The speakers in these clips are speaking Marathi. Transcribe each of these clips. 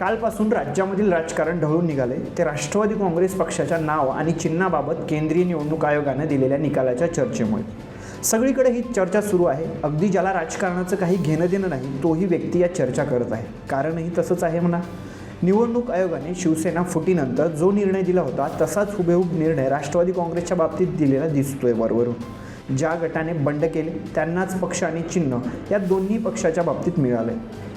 कालपासून राज्यामधील राजकारण ढळून निघाले. ते राष्ट्रवादी काँग्रेस पक्षाच्या नाव आणि चिन्हाबाबत केंद्रीय निवडणूक आयोगानं दिलेल्या निकालाच्या चर्चेमुळे. सगळीकडे ही चर्चा सुरू आहे. अगदी ज्याला राजकारणाचं काही घेणं देणं नाही तोही व्यक्ती या चर्चा करत आहे. कारणही तसंच आहे म्हणा. निवडणूक आयोगाने शिवसेना फुटीनंतर जो निर्णय दिला होता तसाच हुबेहूब निर्णय राष्ट्रवादी काँग्रेसच्या बाबतीत दिलेला दिसतोय वरवरून. ज्या गटाने बंड केले त्यांनाच पक्ष आणि चिन्ह या दोन्ही पक्षाच्या बाबतीत मिळाले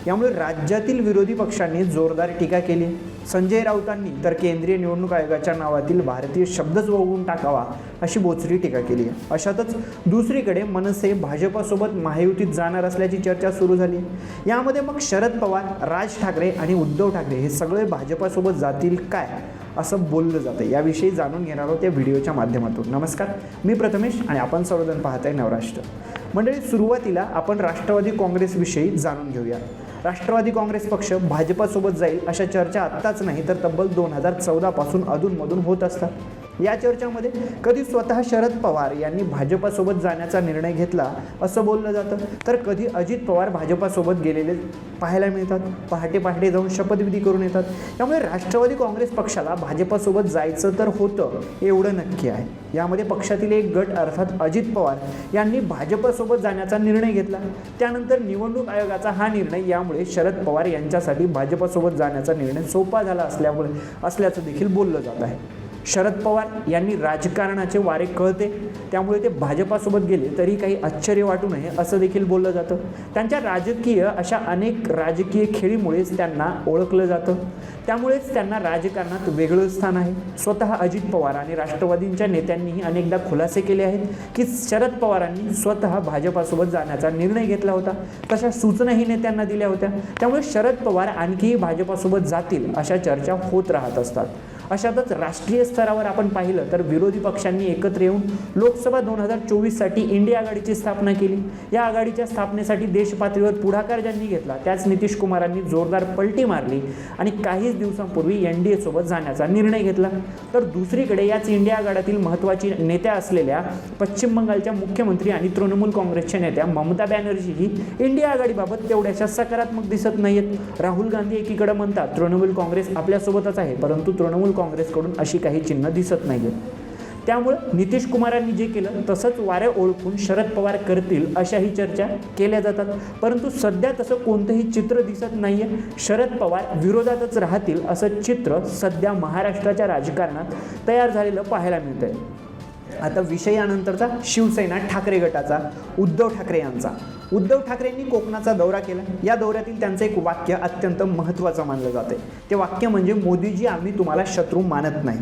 यामुळे राज्यातील विरोधी पक्षांनी जोरदार टीका केली. संजय राऊतांनी तर केंद्रीय निवडणूक आयोगाच्या नावातील भारतीय शब्दच वगळून टाकावा अशी बोचरी टीका केली. आहे अशातच दुसरीकडे मनसे भाजपासोबत महायुतीत जाणार असल्याची चर्चा सुरू झाली. यामध्ये मग शरद पवार राज ठाकरे आणि उद्धव ठाकरे हे सगळे भाजपासोबत जातील काय असं बोललं जातं याविषयी जाणून घेणार आहोत या व्हिडिओच्या माध्यमातून. नमस्कार. मी प्रथमेश आणि आपण सर्वजण पाहत आहे नवराष्ट्र. मंडळी सुरुवातीला आपण राष्ट्रवादी काँग्रेसविषयी जाणून घेऊया. राष्ट्रवादी काँग्रेस पक्ष भाजपासोबत जाईल अशा चर्चा आत्ताच नाही तर तब्बल दोन हजार चौदापासून अधूनमधून होत असतात. या चर्चामध्ये कधी स्वतः शरद पवार यांनी भाजपासोबत जाण्याचा निर्णय घेतला असं बोललं जातं. तर कधी अजित पवार भाजपासोबत गेलेले पाहायला मिळतात. पहाटे पहाटे जाऊन शपथविधी करून येतात. त्यामुळे राष्ट्रवादी काँग्रेस पक्षाला भाजपासोबत जायचं तर होतं एवढं नक्की आहे. यामध्ये पक्षातील एक गट अर्थात अजित पवार यांनी भाजपसोबत जाण्याचा निर्णय घेतला. त्यानंतर निवडणूक आयोगाचा हा निर्णय यामुळे शरद पवार यांच्यासाठी भाजपसोबत जाण्याचा निर्णय सोपा झाला असल्यामुळे असल्याचं देखील बोललं जात आहे. शरद पवार यांनी राजकारणाचे वारे कळते. त्यामुळे ते भाजपासोबत गेले तरी काही आश्चर्य वाटू नये असं देखील बोललं जातं. त्यांच्या राजकीय अशा अनेक राजकीय खेळीमुळेच त्यांना ओळखलं जातं. त्यामुळेच त्यांना राजकारणात वेगळं स्थान आहे. स्वतः अजित पवार आणि राष्ट्रवादींच्या नेत्यांनीही अनेकदा खुलासे केले आहेत की शरद पवारांनी स्वतः भाजपासोबत जाण्याचा निर्णय घेतला होता. तशा सूचनाही नेत्यांना दिल्या होत्या. त्यामुळे शरद पवार आणखीही भाजपासोबत जातील अशा चर्चा होत राहत असतात. अशातच राष्ट्रीय स्तरावर आपण पाहिलं तर विरोधी पक्षांनी एकत्र येऊन लोकसभा दोन हजार चोवीससाठी इंडिया आघाडीची स्थापना केली. या आघाडीच्या स्थापनेसाठी देशपातळीवर पुढाकार ज्यांनी घेतला त्याच नितीश कुमारांनी जोरदार पलटी मारली आणि काहीच दिवसांपूर्वी एन डी एसोबत जाण्याचा निर्णय घेतला. तर दुसरीकडे याच इंडिया आघाडातील महत्त्वाची नेत्या असलेल्या पश्चिम बंगालच्या मुख्यमंत्री आणि तृणमूल काँग्रेसच्या नेत्या ममता बॅनर्जी ही इंडिया आघाडीबाबत तेवढ्याशा सकारात्मक दिसत नाहीत राहुल गांधी एकीकडे म्हणतात तृणमूल काँग्रेस आपल्यासोबतच आहे परंतु तृणमूल काँग्रेसकडून अशी काही चिन्ह दिसत नाहीत त्यामुळं नितीश कुमारांनी जे केलं तसंच वारे ओळखून शरद पवार करतील अशाही चर्चा केल्या जातात. परंतु सध्या तसं कोणतंही चित्र दिसत नाही आहे शरद पवार विरोधातच राहतील असं चित्र सध्या महाराष्ट्राच्या राजकारणात तयार झालेलं पाहायला मिळतं आहे आता विषयानंतरचा शिवसेना ठाकरे गटाचा उद्धव ठाकरे यांचा. उद्धव ठाकरेंनी कोकणाचा दौरा केला. या दौऱ्यातील त्यांचं एक वाक्य अत्यंत महत्त्वाचं मानलं जाते ते वाक्य म्हणजे मोदीजी आम्ही तुम्हाला शत्रू मानत नाही.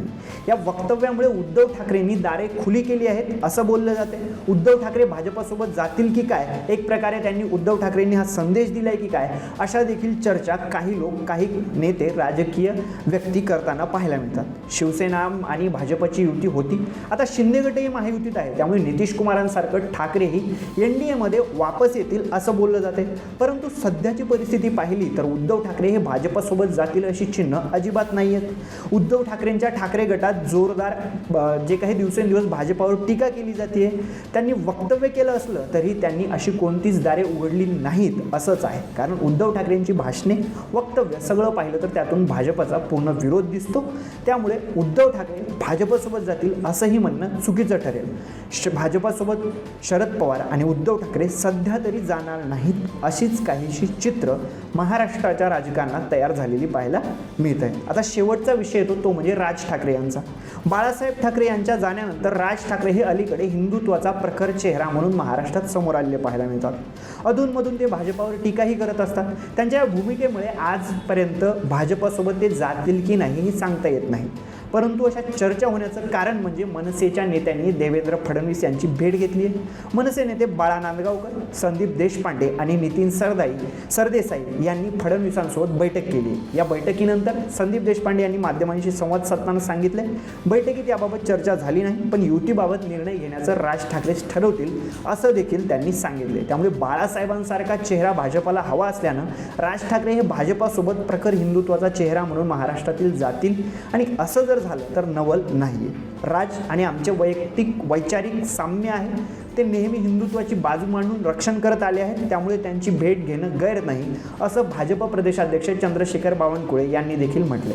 या वक्तव्यामुळे उद्धव ठाकरेंनी दारे खुली केली आहेत असं बोललं जाते उद्धव ठाकरे भाजपासोबत जातील की काय? एक प्रकारे त्यांनी उद्धव ठाकरेंनी हा संदेश दिलाय की काय? अशा देखील चर्चा काही लोक काही नेते राजकीय व्यक्ती करताना पाहायला मिळतात. शिवसेना आणि भाजपची युती होती. आता शिंदे गटही महायुतीत आहे त्यामुळे नितीश कुमारांसारखं ठाकरेही एन डी एमध्ये वापस येतील असं बोललं जाते परंतु सध्याची परिस्थिती पाहिली तर उद्धव ठाकरे हे भाजपसोबत जातील अशी चिन्ह अजिबात नाही आहेत उद्धव ठाकरेंच्या ठाकरे गटात जोरदार जे काही दिवसेंदिवस भाजपावर टीका केली जाते त्यांनी वक्तव्य केलं असलं तरी त्यांनी अशी कोणतीच दारे उघडली नाहीत असंच आहे. कारण उद्धव ठाकरेंची भाषणे वक्तव्य सगळं पाहिलं तर त्यातून भाजपचा पूर्ण विरोध दिसतो. त्यामुळे उद्धव ठाकरे भाजपसोबत जातील असंही म्हणणं चुकीचं ठरेल. श भाजपासोबत शरद पवार आणि उद्धव ठाकरे सध्या तरी जाणार नाहीत अशीच काहीशी चित्र महाराष्ट्राच्या राजकारणात तयार झालेली पाहायला मिळत आहे आता शेवटचा विषय येतो तो म्हणजे राज ठाकरे यांचा. बाळासाहेब ठाकरे यांच्या जाण्यानंतर राज ठाकरे हे अलीकडे हिंदुत्वाचा प्रखर चेहरा म्हणून महाराष्ट्रात समोर आलेले पाहायला मिळतात. अधूनमधून ते भाजपावर टीकाही करत असतात. त्यांच्या भूमिकेमुळे आजपर्यंत भाजपासोबत ते जातील की नाही हे सांगता येत नाही. परंतु अशा चर्चा होण्याचं कारण म्हणजे मनसेच्या नेत्यांनी देवेंद्र फडणवीस यांची भेट घेतली आहे. मनसे नेते बाळा नांदगावकर संदीप देशपांडे आणि नितीन सरदाई सरदेसाई यांनी फडणवीसांसोबत बैठक केली. या बैठकीनंतर संदीप देशपांडे यांनी माध्यमांशी संवाद साधताना सांगितले बैठकीत याबाबत चर्चा झाली नाही पण युतीबाबत निर्णय घेण्याचं राज ठाकरेच ठरवतील असं देखील त्यांनी सांगितले. त्यामुळे बाळासाहेबांसारखा चेहरा भाजपाला हवा असल्यानं राज ठाकरे हे भाजपासोबत प्रखर हिंदुत्वाचा चेहरा म्हणून महाराष्ट्रातील जातील आणि असं जर झालं तर नवल नाही राज आणि आमचे वैयक्तिक वैचारिक साम्य आहे. ते नेहमी हिंदुत्वाची बाजू मांडून रक्षण करत आले आहेत. त्यामुळे त्यांची भेट घेणं गैर नाही असं भाजप प्रदेशाध्यक्ष चंद्रशेखर बावनकुळे यांनी देखील म्हटले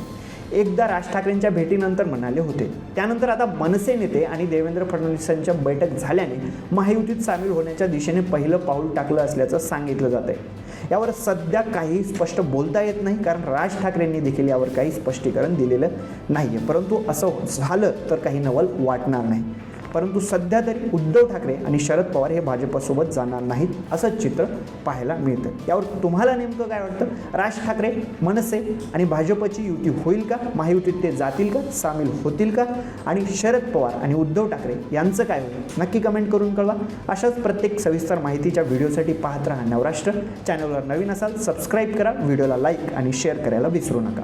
एकदा राज ठाकरेंच्या भेटीनंतर म्हणाले होते. त्यानंतर आता मनसे नेते आणि देवेंद्र फडणवीसांच्या बैठक झाल्याने महायुतीत सामील होण्याच्या दिशेने पहिलं पाऊल टाकलं असल्याचं सांगितलं जात आहे यावर सध्या काही स्पष्ट बोलता येत नाही कारण राज ठाकरेंनी देखील यावर काही स्पष्टीकरण दिलेलं नाही आहे परंतु असं झालं तर काही नवल वाटणार नाही. परंतु सध्या तरी उद्धव ठाकरे आणि शरद पवार हे भाजपसोबत जाणार नाहीत असं चित्र पाहायला मिळतं. यावर तुम्हाला नेमकं काय वाटतं? राज ठाकरे मनसे आणि भाजपची युती होईल का? महायुतीत ते जातील का? सामील होतील का? आणि शरद पवार आणि उद्धव ठाकरे यांचं काय होईल? नक्की कमेंट करून कळवा. अशाच प्रत्येक सविस्तर माहितीच्या व्हिडिओसाठी पाहत राहा नवराष्ट्र. चॅनलवर नवीन असाल सबस्क्राईब करा. व्हिडिओला लाईक आणि शेअर करायला विसरू नका.